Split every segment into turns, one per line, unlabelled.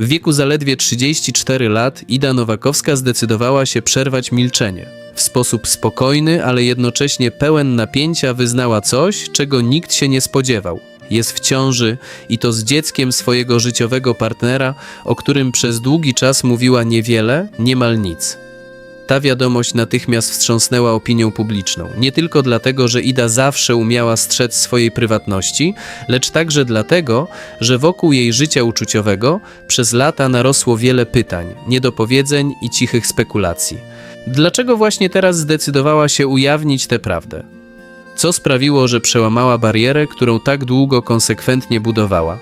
W wieku zaledwie 34 lat Ida Nowakowska zdecydowała się przerwać milczenie. W sposób spokojny, ale jednocześnie pełen napięcia wyznała coś, czego nikt się nie spodziewał. Jest w ciąży i to z dzieckiem swojego życiowego partnera, o którym przez długi czas mówiła niewiele, niemal nic. Ta wiadomość natychmiast wstrząsnęła opinią publiczną. Nie tylko dlatego, że Ida zawsze umiała strzec swojej prywatności, lecz także dlatego, że wokół jej życia uczuciowego przez lata narosło wiele pytań, niedopowiedzeń i cichych spekulacji. Dlaczego właśnie teraz zdecydowała się ujawnić tę prawdę? Co sprawiło, że przełamała barierę, którą tak długo konsekwentnie budowała?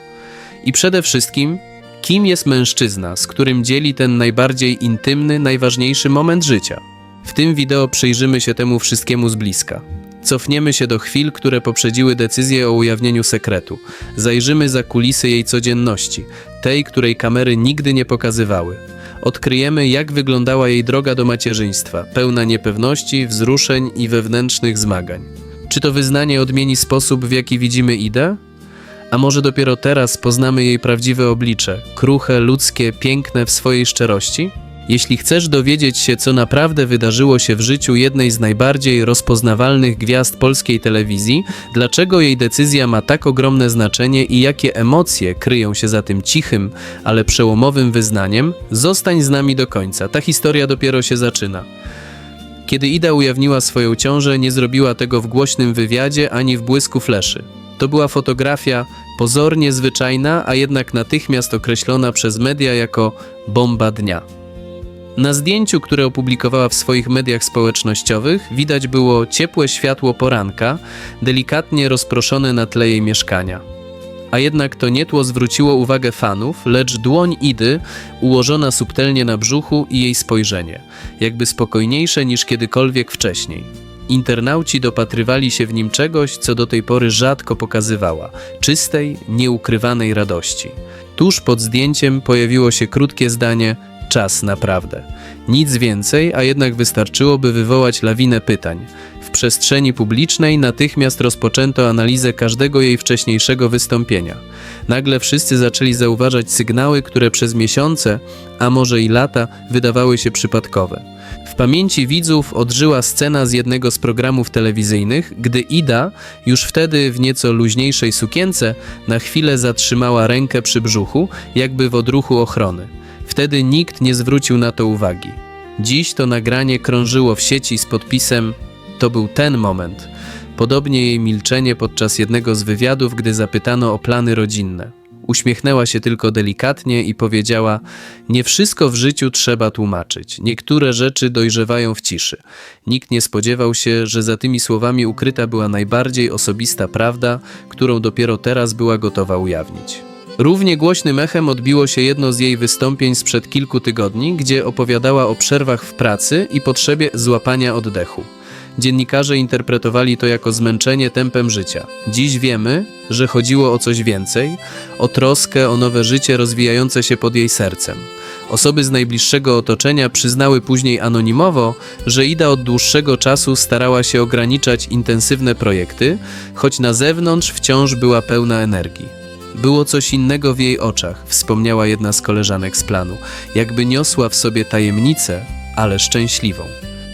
I przede wszystkim, kim jest mężczyzna, z którym dzieli ten najbardziej intymny, najważniejszy moment życia? W tym wideo przyjrzymy się temu wszystkiemu z bliska. Cofniemy się do chwil, które poprzedziły decyzję o ujawnieniu sekretu. Zajrzymy za kulisy jej codzienności, tej, której kamery nigdy nie pokazywały. Odkryjemy, jak wyglądała jej droga do macierzyństwa, pełna niepewności, wzruszeń i wewnętrznych zmagań. Czy to wyznanie odmieni sposób, w jaki widzimy Idę? A może dopiero teraz poznamy jej prawdziwe oblicze, kruche, ludzkie, piękne w swojej szczerości? Jeśli chcesz dowiedzieć się, co naprawdę wydarzyło się w życiu jednej z najbardziej rozpoznawalnych gwiazd polskiej telewizji, dlaczego jej decyzja ma tak ogromne znaczenie i jakie emocje kryją się za tym cichym, ale przełomowym wyznaniem, zostań z nami do końca. Ta historia dopiero się zaczyna. Kiedy Ida ujawniła swoją ciążę, nie zrobiła tego w głośnym wywiadzie ani w błysku fleszy. To była fotografia pozornie zwyczajna, a jednak natychmiast określona przez media jako bomba dnia. Na zdjęciu, które opublikowała w swoich mediach społecznościowych, widać było ciepłe światło poranka, delikatnie rozproszone na tle jej mieszkania. A jednak to nie tło zwróciło uwagę fanów, lecz dłoń Idy ułożona subtelnie na brzuchu i jej spojrzenie, jakby spokojniejsze niż kiedykolwiek wcześniej. Internauci dopatrywali się w nim czegoś, co do tej pory rzadko pokazywała czystej, nieukrywanej radości. Tuż pod zdjęciem pojawiło się krótkie zdanie: Czas naprawdę. Nic więcej, a jednak wystarczyłoby wywołać lawinę pytań. W przestrzeni publicznej natychmiast rozpoczęto analizę każdego jej wcześniejszego wystąpienia. Nagle wszyscy zaczęli zauważać sygnały, które przez miesiące, a może i lata, wydawały się przypadkowe. W pamięci widzów odżyła scena z jednego z programów telewizyjnych, gdy Ida, już wtedy w nieco luźniejszej sukience, na chwilę zatrzymała rękę przy brzuchu, jakby w odruchu ochrony. Wtedy nikt nie zwrócił na to uwagi. Dziś to nagranie krążyło w sieci z podpisem To był ten moment. Podobnie jej milczenie podczas jednego z wywiadów, gdy zapytano o plany rodzinne. Uśmiechnęła się tylko delikatnie i powiedziała: Nie wszystko w życiu trzeba tłumaczyć. Niektóre rzeczy dojrzewają w ciszy. Nikt nie spodziewał się, że za tymi słowami ukryta była najbardziej osobista prawda, którą dopiero teraz była gotowa ujawnić. Równie głośnym echem odbiło się jedno z jej wystąpień sprzed kilku tygodni, gdzie opowiadała o przerwach w pracy i potrzebie złapania oddechu. Dziennikarze interpretowali to jako zmęczenie tempem życia. Dziś wiemy, że chodziło o coś więcej, o troskę o nowe życie rozwijające się pod jej sercem. Osoby z najbliższego otoczenia przyznały później anonimowo, że Ida od dłuższego czasu starała się ograniczać intensywne projekty, choć na zewnątrz wciąż była pełna energii. Było coś innego w jej oczach, wspomniała jedna z koleżanek z planu, jakby niosła w sobie tajemnicę, ale szczęśliwą.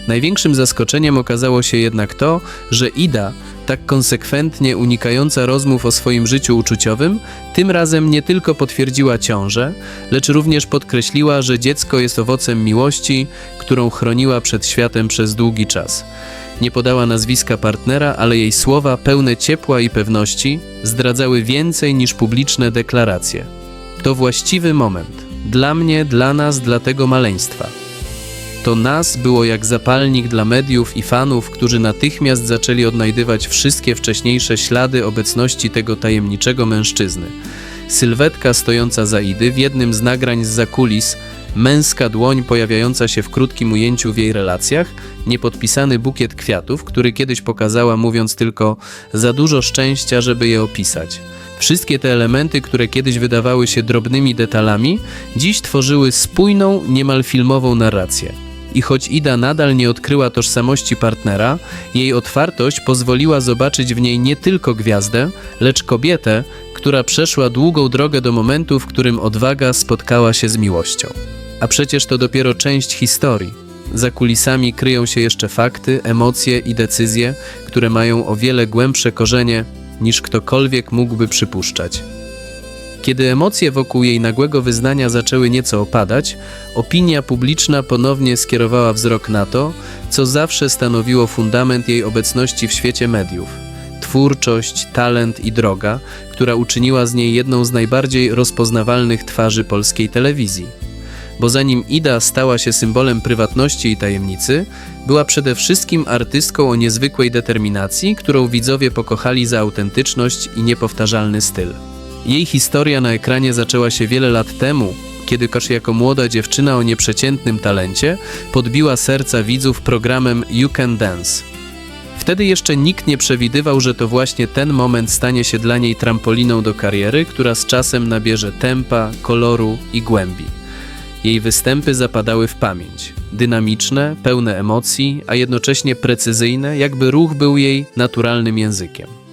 Największym zaskoczeniem okazało się jednak to, że Ida, tak konsekwentnie unikająca rozmów o swoim życiu uczuciowym, tym razem nie tylko potwierdziła ciążę, lecz również podkreśliła, że dziecko jest owocem miłości, którą chroniła przed światem przez długi czas. Nie podała nazwiska partnera, ale jej słowa, pełne ciepła i pewności, zdradzały więcej niż publiczne deklaracje. To właściwy moment. Dla mnie, dla nas, dla tego maleństwa. To nas było jak zapalnik dla mediów i fanów, którzy natychmiast zaczęli odnajdywać wszystkie wcześniejsze ślady obecności tego tajemniczego mężczyzny. Sylwetka stojąca za Idy w jednym z nagrań z zakulis, męska dłoń pojawiająca się w krótkim ujęciu w jej relacjach, niepodpisany bukiet kwiatów, który kiedyś pokazała mówiąc tylko za dużo szczęścia, żeby je opisać. Wszystkie te elementy, które kiedyś wydawały się drobnymi detalami, dziś tworzyły spójną, niemal filmową narrację. I choć Ida nadal nie odkryła tożsamości partnera, jej otwartość pozwoliła zobaczyć w niej nie tylko gwiazdę, lecz kobietę, która przeszła długą drogę do momentu, w którym odwaga spotkała się z miłością. A przecież to dopiero część historii. Za kulisami kryją się jeszcze fakty, emocje i decyzje, które mają o wiele głębsze korzenie niż ktokolwiek mógłby przypuszczać. Kiedy emocje wokół jej nagłego wyznania zaczęły nieco opadać, opinia publiczna ponownie skierowała wzrok na to, co zawsze stanowiło fundament jej obecności w świecie mediów. Twórczość, talent i droga, która uczyniła z niej jedną z najbardziej rozpoznawalnych twarzy polskiej telewizji. Bo zanim Ida stała się symbolem prywatności i tajemnicy, była przede wszystkim artystką o niezwykłej determinacji, którą widzowie pokochali za autentyczność i niepowtarzalny styl. Jej historia na ekranie zaczęła się wiele lat temu, kiedy Kosz jako młoda dziewczyna o nieprzeciętnym talencie podbiła serca widzów programem You Can Dance. Wtedy jeszcze nikt nie przewidywał, że to właśnie ten moment stanie się dla niej trampoliną do kariery, która z czasem nabierze tempa, koloru i głębi. Jej występy zapadały w pamięć. Dynamiczne, pełne emocji, a jednocześnie precyzyjne, jakby ruch był jej naturalnym językiem.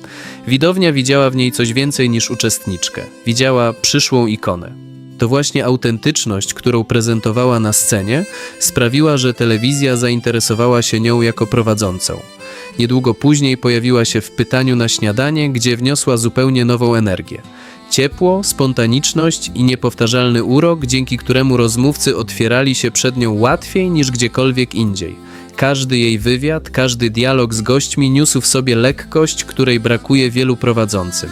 Widownia widziała w niej coś więcej niż uczestniczkę. Widziała przyszłą ikonę. To właśnie autentyczność, którą prezentowała na scenie, sprawiła, że telewizja zainteresowała się nią jako prowadzącą. Niedługo później pojawiła się w pytaniu na śniadanie, gdzie wniosła zupełnie nową energię. Ciepło, spontaniczność i niepowtarzalny urok, dzięki któremu rozmówcy otwierali się przed nią łatwiej niż gdziekolwiek indziej. Każdy jej wywiad, każdy dialog z gośćmi niósł w sobie lekkość, której brakuje wielu prowadzącym.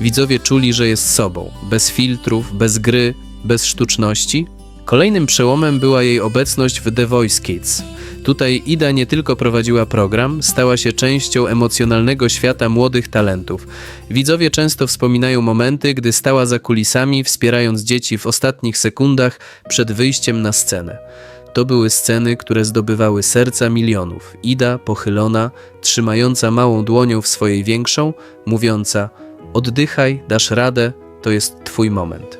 Widzowie czuli, że jest sobą, bez filtrów, bez gry, bez sztuczności. Kolejnym przełomem była jej obecność w The Voice Kids. Tutaj Ida nie tylko prowadziła program, stała się częścią emocjonalnego świata młodych talentów. Widzowie często wspominają momenty, gdy stała za kulisami, wspierając dzieci w ostatnich sekundach przed wyjściem na scenę. To były sceny, które zdobywały serca milionów. Ida, pochylona, trzymająca małą dłonią w swojej większą, mówiąca: Oddychaj, dasz radę, to jest Twój moment.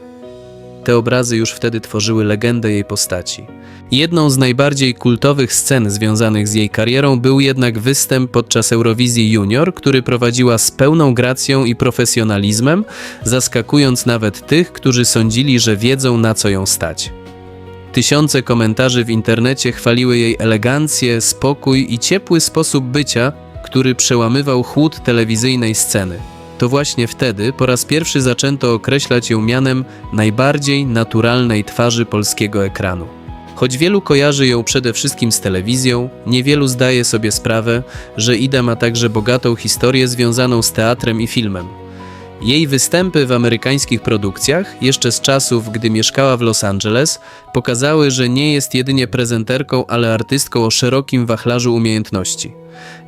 Te obrazy już wtedy tworzyły legendę jej postaci. Jedną z najbardziej kultowych scen związanych z jej karierą był jednak występ podczas Eurowizji Junior, który prowadziła z pełną gracją i profesjonalizmem, zaskakując nawet tych, którzy sądzili, że wiedzą na co ją stać. Tysiące komentarzy w internecie chwaliły jej elegancję, spokój i ciepły sposób bycia, który przełamywał chłód telewizyjnej sceny. To właśnie wtedy po raz pierwszy zaczęto określać ją mianem najbardziej naturalnej twarzy polskiego ekranu. Choć wielu kojarzy ją przede wszystkim z telewizją, niewielu zdaje sobie sprawę, że Ida ma także bogatą historię związaną z teatrem i filmem. Jej występy w amerykańskich produkcjach, jeszcze z czasów, gdy mieszkała w Los Angeles, pokazały, że nie jest jedynie prezenterką, ale artystką o szerokim wachlarzu umiejętności.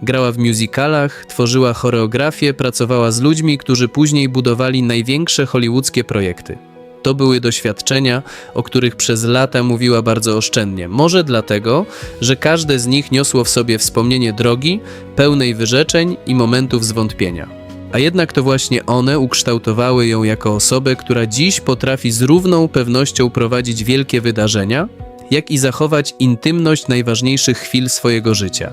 Grała w musicalach, tworzyła choreografię, pracowała z ludźmi, którzy później budowali największe hollywoodzkie projekty. To były doświadczenia, o których przez lata mówiła bardzo oszczędnie. Może dlatego, że każde z nich niosło w sobie wspomnienie drogi, pełnej wyrzeczeń i momentów zwątpienia. A jednak to właśnie one ukształtowały ją jako osobę, która dziś potrafi z równą pewnością prowadzić wielkie wydarzenia, jak i zachować intymność najważniejszych chwil swojego życia.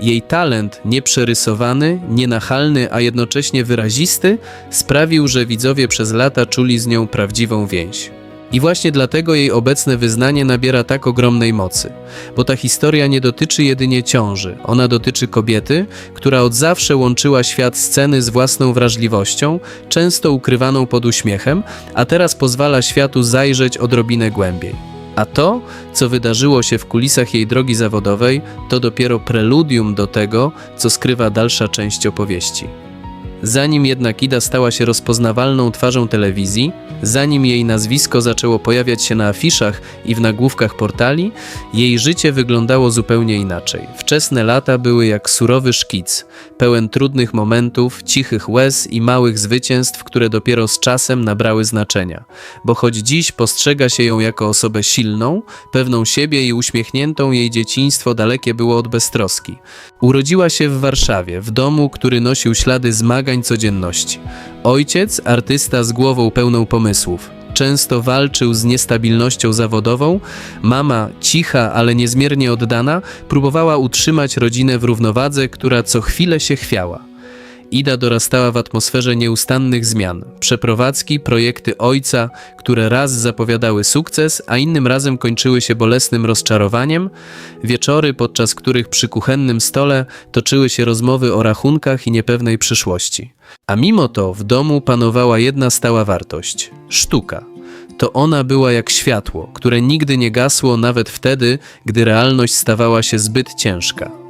Jej talent, nieprzerysowany, nienachalny, a jednocześnie wyrazisty, sprawił, że widzowie przez lata czuli z nią prawdziwą więź. I właśnie dlatego jej obecne wyznanie nabiera tak ogromnej mocy, bo ta historia nie dotyczy jedynie ciąży, ona dotyczy kobiety, która od zawsze łączyła świat sceny z własną wrażliwością, często ukrywaną pod uśmiechem, a teraz pozwala światu zajrzeć odrobinę głębiej. A to, co wydarzyło się w kulisach jej drogi zawodowej, to dopiero preludium do tego, co skrywa dalsza część opowieści. Zanim jednak Ida stała się rozpoznawalną twarzą telewizji, zanim jej nazwisko zaczęło pojawiać się na afiszach i w nagłówkach portali, jej życie wyglądało zupełnie inaczej. Wczesne lata były jak surowy szkic, pełen trudnych momentów, cichych łez i małych zwycięstw, które dopiero z czasem nabrały znaczenia. Bo choć dziś postrzega się ją jako osobę silną, pewną siebie i uśmiechniętą, jej dzieciństwo dalekie było od beztroski. Urodziła się w Warszawie, w domu, który nosił ślady zmagań codzienności. Ojciec, artysta z głową pełną pomysłów. często walczył z niestabilnością zawodową, mama, cicha, ale niezmiernie oddana, próbowała utrzymać rodzinę w równowadze, która co chwilę się chwiała. Ida dorastała w atmosferze nieustannych zmian. Przeprowadzki, projekty ojca, które raz zapowiadały sukces, a innym razem kończyły się bolesnym rozczarowaniem, wieczory, podczas których przy kuchennym stole toczyły się rozmowy o rachunkach i niepewnej przyszłości. A mimo to w domu panowała jedna stała wartość sztuka. To ona była jak światło, które nigdy nie gasło nawet wtedy, gdy realność stawała się zbyt ciężka.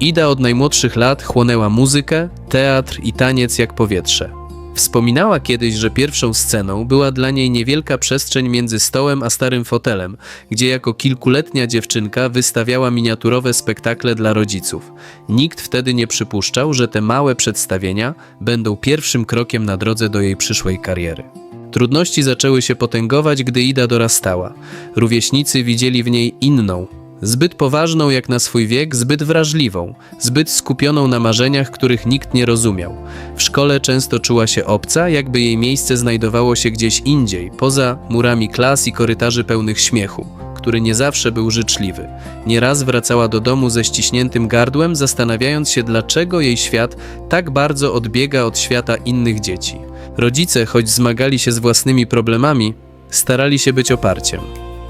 Ida od najmłodszych lat chłonęła muzykę, teatr i taniec jak powietrze. Wspominała kiedyś, że pierwszą sceną była dla niej niewielka przestrzeń między stołem a starym fotelem, gdzie jako kilkuletnia dziewczynka wystawiała miniaturowe spektakle dla rodziców. Nikt wtedy nie przypuszczał, że te małe przedstawienia będą pierwszym krokiem na drodze do jej przyszłej kariery. Trudności zaczęły się potęgować, gdy Ida dorastała. Rówieśnicy widzieli w niej inną, Zbyt poważną jak na swój wiek, zbyt wrażliwą, zbyt skupioną na marzeniach, których nikt nie rozumiał. W szkole często czuła się obca, jakby jej miejsce znajdowało się gdzieś indziej, poza murami klas i korytarzy pełnych śmiechu, który nie zawsze był życzliwy. Nieraz wracała do domu ze ściśniętym gardłem, zastanawiając się, dlaczego jej świat tak bardzo odbiega od świata innych dzieci. Rodzice, choć zmagali się z własnymi problemami, starali się być oparciem.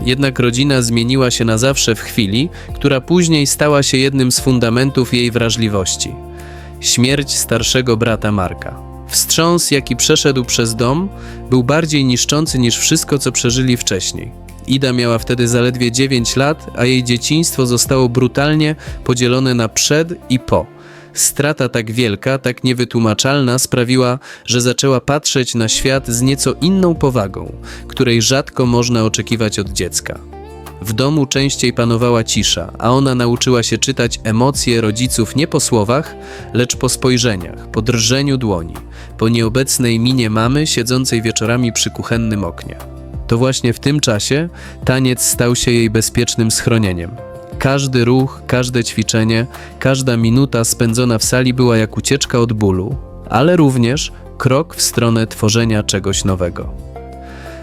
Jednak rodzina zmieniła się na zawsze w chwili, która później stała się jednym z fundamentów jej wrażliwości. Śmierć starszego brata Marka. Wstrząs, jaki przeszedł przez dom, był bardziej niszczący niż wszystko, co przeżyli wcześniej. Ida miała wtedy zaledwie 9 lat, a jej dzieciństwo zostało brutalnie podzielone na przed i po. Strata tak wielka, tak niewytłumaczalna sprawiła, że zaczęła patrzeć na świat z nieco inną powagą, której rzadko można oczekiwać od dziecka. W domu częściej panowała cisza, a ona nauczyła się czytać emocje rodziców nie po słowach, lecz po spojrzeniach, po drżeniu dłoni, po nieobecnej minie mamy siedzącej wieczorami przy kuchennym oknie. To właśnie w tym czasie taniec stał się jej bezpiecznym schronieniem. Każdy ruch, każde ćwiczenie, każda minuta spędzona w sali była jak ucieczka od bólu, ale również krok w stronę tworzenia czegoś nowego.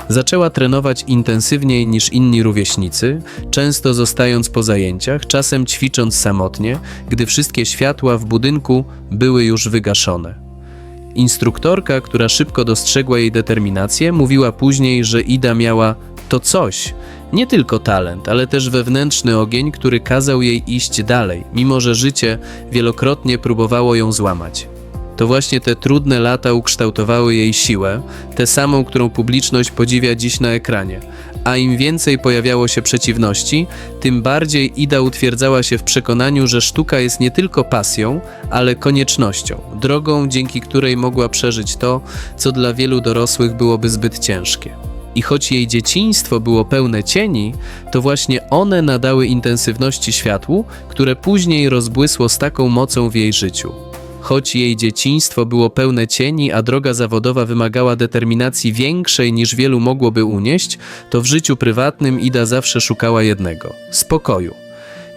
Zaczęła trenować intensywniej niż inni rówieśnicy, często zostając po zajęciach, czasem ćwicząc samotnie, gdy wszystkie światła w budynku były już wygaszone. Instruktorka, która szybko dostrzegła jej determinację, mówiła później, że Ida miała to coś, nie tylko talent, ale też wewnętrzny ogień, który kazał jej iść dalej, mimo że życie wielokrotnie próbowało ją złamać. To właśnie te trudne lata ukształtowały jej siłę, tę samą, którą publiczność podziwia dziś na ekranie. A im więcej pojawiało się przeciwności, tym bardziej Ida utwierdzała się w przekonaniu, że sztuka jest nie tylko pasją, ale koniecznością, drogą, dzięki której mogła przeżyć to, co dla wielu dorosłych byłoby zbyt ciężkie. I choć jej dzieciństwo było pełne cieni, to właśnie one nadały intensywności światłu, które później rozbłysło z taką mocą w jej życiu. Choć jej dzieciństwo było pełne cieni, a droga zawodowa wymagała determinacji większej niż wielu mogłoby unieść, to w życiu prywatnym Ida zawsze szukała jednego spokoju.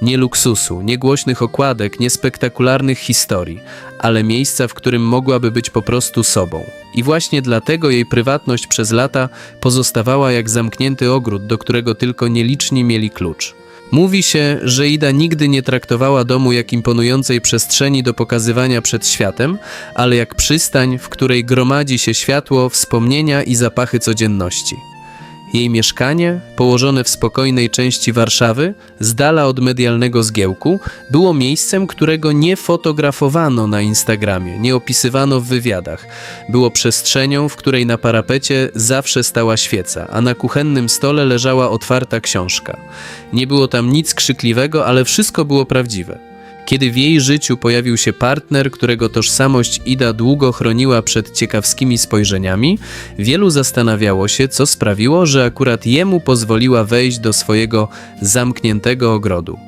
Nie luksusu, nie głośnych okładek, nie spektakularnych historii, ale miejsca, w którym mogłaby być po prostu sobą. I właśnie dlatego jej prywatność przez lata pozostawała jak zamknięty ogród, do którego tylko nieliczni mieli klucz. Mówi się, że Ida nigdy nie traktowała domu jak imponującej przestrzeni do pokazywania przed światem, ale jak przystań, w której gromadzi się światło, wspomnienia i zapachy codzienności. Jej mieszkanie, położone w spokojnej części Warszawy, z dala od medialnego zgiełku, było miejscem, którego nie fotografowano na Instagramie, nie opisywano w wywiadach. Było przestrzenią, w której na parapecie zawsze stała świeca, a na kuchennym stole leżała otwarta książka. Nie było tam nic krzykliwego, ale wszystko było prawdziwe. Kiedy w jej życiu pojawił się partner, którego tożsamość Ida długo chroniła przed ciekawskimi spojrzeniami, wielu zastanawiało się, co sprawiło, że akurat jemu pozwoliła wejść do swojego zamkniętego ogrodu.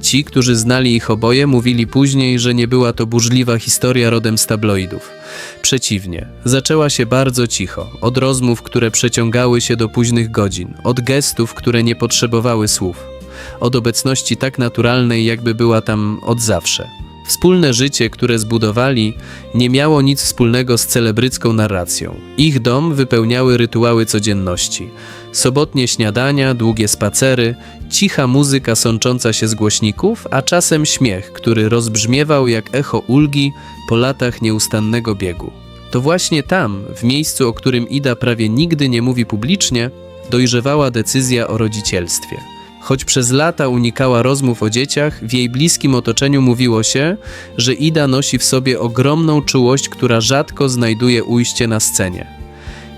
Ci, którzy znali ich oboje, mówili później, że nie była to burzliwa historia rodem z tabloidów. Przeciwnie, zaczęła się bardzo cicho, od rozmów, które przeciągały się do późnych godzin, od gestów, które nie potrzebowały słów od obecności tak naturalnej, jakby była tam od zawsze. Wspólne życie, które zbudowali, nie miało nic wspólnego z celebrycką narracją. Ich dom wypełniały rytuały codzienności. Sobotnie śniadania, długie spacery, cicha muzyka sącząca się z głośników, a czasem śmiech, który rozbrzmiewał jak echo ulgi po latach nieustannego biegu. To właśnie tam, w miejscu, o którym Ida prawie nigdy nie mówi publicznie, dojrzewała decyzja o rodzicielstwie. Choć przez lata unikała rozmów o dzieciach, w jej bliskim otoczeniu mówiło się, że Ida nosi w sobie ogromną czułość, która rzadko znajduje ujście na scenie.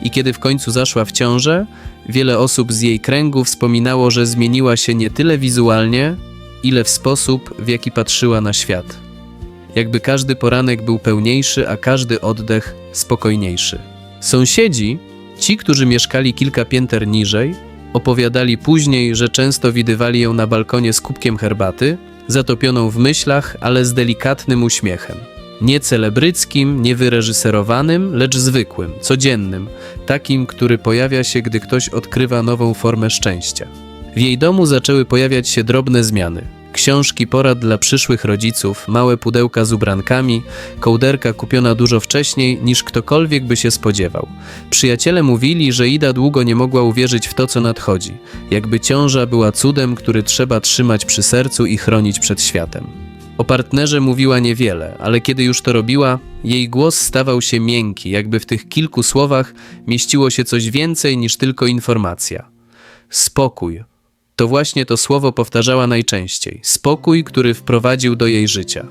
I kiedy w końcu zaszła w ciążę, wiele osób z jej kręgu wspominało, że zmieniła się nie tyle wizualnie, ile w sposób, w jaki patrzyła na świat. Jakby każdy poranek był pełniejszy, a każdy oddech spokojniejszy. Sąsiedzi, ci, którzy mieszkali kilka pięter niżej, opowiadali później, że często widywali ją na balkonie z kubkiem herbaty, zatopioną w myślach, ale z delikatnym uśmiechem. Nie celebryckim, nie wyreżyserowanym, lecz zwykłym, codziennym, takim, który pojawia się, gdy ktoś odkrywa nową formę szczęścia. W jej domu zaczęły pojawiać się drobne zmiany. Książki porad dla przyszłych rodziców, małe pudełka z ubrankami, kołderka kupiona dużo wcześniej niż ktokolwiek by się spodziewał. Przyjaciele mówili, że Ida długo nie mogła uwierzyć w to, co nadchodzi, jakby ciąża była cudem, który trzeba trzymać przy sercu i chronić przed światem. O partnerze mówiła niewiele, ale kiedy już to robiła, jej głos stawał się miękki, jakby w tych kilku słowach mieściło się coś więcej niż tylko informacja. Spokój. To właśnie to słowo powtarzała najczęściej. Spokój, który wprowadził do jej życia.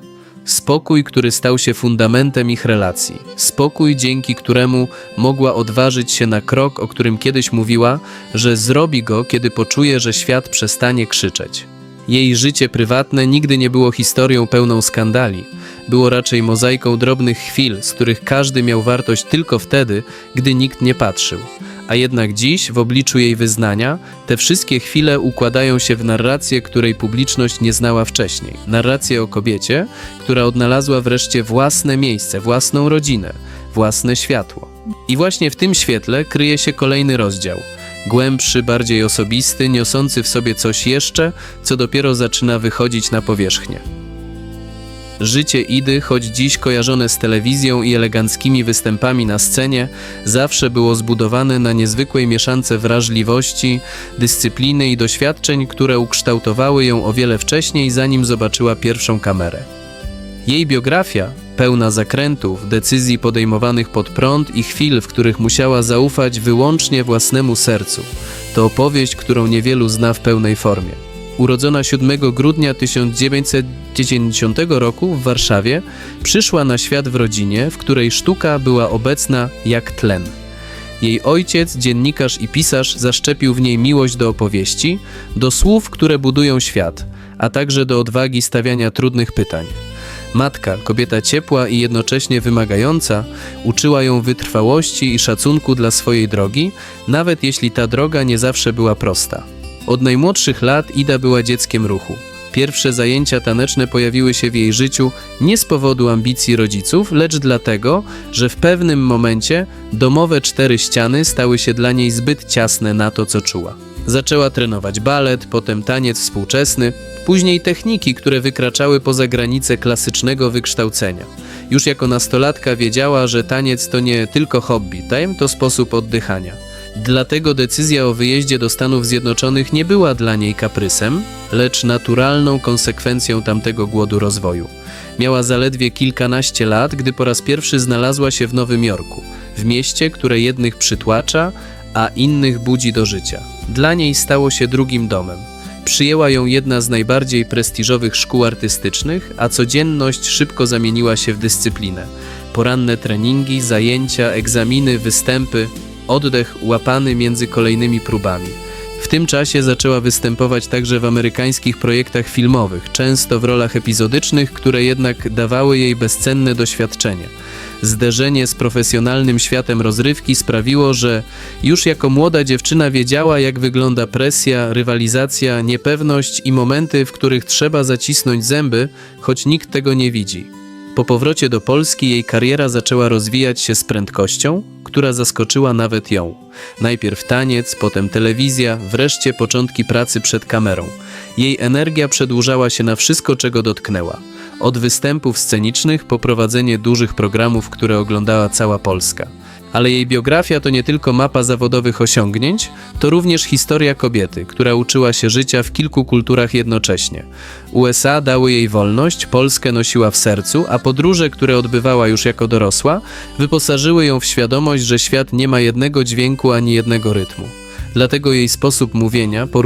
Spokój, który stał się fundamentem ich relacji. Spokój, dzięki któremu mogła odważyć się na krok, o którym kiedyś mówiła, że zrobi go, kiedy poczuje, że świat przestanie krzyczeć. Jej życie prywatne nigdy nie było historią pełną skandali. Było raczej mozaiką drobnych chwil, z których każdy miał wartość tylko wtedy, gdy nikt nie patrzył. A jednak dziś, w obliczu jej wyznania, te wszystkie chwile układają się w narrację, której publiczność nie znała wcześniej. Narrację o kobiecie, która odnalazła wreszcie własne miejsce, własną rodzinę, własne światło. I właśnie w tym świetle kryje się kolejny rozdział. Głębszy, bardziej osobisty, niosący w sobie coś jeszcze, co dopiero zaczyna wychodzić na powierzchnię. Życie Idy, choć dziś kojarzone z telewizją i eleganckimi występami na scenie, zawsze było zbudowane na niezwykłej mieszance wrażliwości, dyscypliny i doświadczeń, które ukształtowały ją o wiele wcześniej, zanim zobaczyła pierwszą kamerę. Jej biografia, pełna zakrętów, decyzji podejmowanych pod prąd i chwil, w których musiała zaufać wyłącznie własnemu sercu, to opowieść, którą niewielu zna w pełnej formie. Urodzona 7 grudnia 1990 roku w Warszawie, przyszła na świat w rodzinie, w której sztuka była obecna jak tlen. Jej ojciec, dziennikarz i pisarz, zaszczepił w niej miłość do opowieści, do słów, które budują świat, a także do odwagi stawiania trudnych pytań. Matka, kobieta ciepła i jednocześnie wymagająca, uczyła ją wytrwałości i szacunku dla swojej drogi, nawet jeśli ta droga nie zawsze była prosta. Od najmłodszych lat Ida była dzieckiem ruchu. Pierwsze zajęcia taneczne pojawiły się w jej życiu nie z powodu ambicji rodziców, lecz dlatego, że w pewnym momencie domowe cztery ściany stały się dla niej zbyt ciasne na to, co czuła. Zaczęła trenować balet, potem taniec współczesny, później techniki, które wykraczały poza granice klasycznego wykształcenia. Już jako nastolatka wiedziała, że taniec to nie tylko hobby, tajem to sposób oddychania. Dlatego decyzja o wyjeździe do Stanów Zjednoczonych nie była dla niej kaprysem, lecz naturalną konsekwencją tamtego głodu rozwoju. Miała zaledwie kilkanaście lat, gdy po raz pierwszy znalazła się w Nowym Jorku, w mieście, które jednych przytłacza, a innych budzi do życia. Dla niej stało się drugim domem. Przyjęła ją jedna z najbardziej prestiżowych szkół artystycznych, a codzienność szybko zamieniła się w dyscyplinę. Poranne treningi, zajęcia, egzaminy, występy, oddech łapany między kolejnymi próbami. W tym czasie zaczęła występować także w amerykańskich projektach filmowych, często w rolach epizodycznych, które jednak dawały jej bezcenne doświadczenie. Zderzenie z profesjonalnym światem rozrywki sprawiło, że już jako młoda dziewczyna wiedziała, jak wygląda presja, rywalizacja, niepewność i momenty, w których trzeba zacisnąć zęby, choć nikt tego nie widzi. Po powrocie do Polski jej kariera zaczęła rozwijać się z prędkością, która zaskoczyła nawet ją. Najpierw taniec, potem telewizja, wreszcie początki pracy przed kamerą. Jej energia przedłużała się na wszystko, czego dotknęła. Od występów scenicznych po prowadzenie dużych programów, które oglądała cała Polska. Ale jej biografia to nie tylko mapa zawodowych osiągnięć, to również historia kobiety, która uczyła się życia w kilku kulturach jednocześnie. USA dały jej wolność, Polskę nosiła w sercu, a podróże, które odbywała już jako dorosła, wyposażyły ją w świadomość, że świat nie ma jednego dźwięku ani jednego rytmu. Dlatego jej sposób mówienia porusza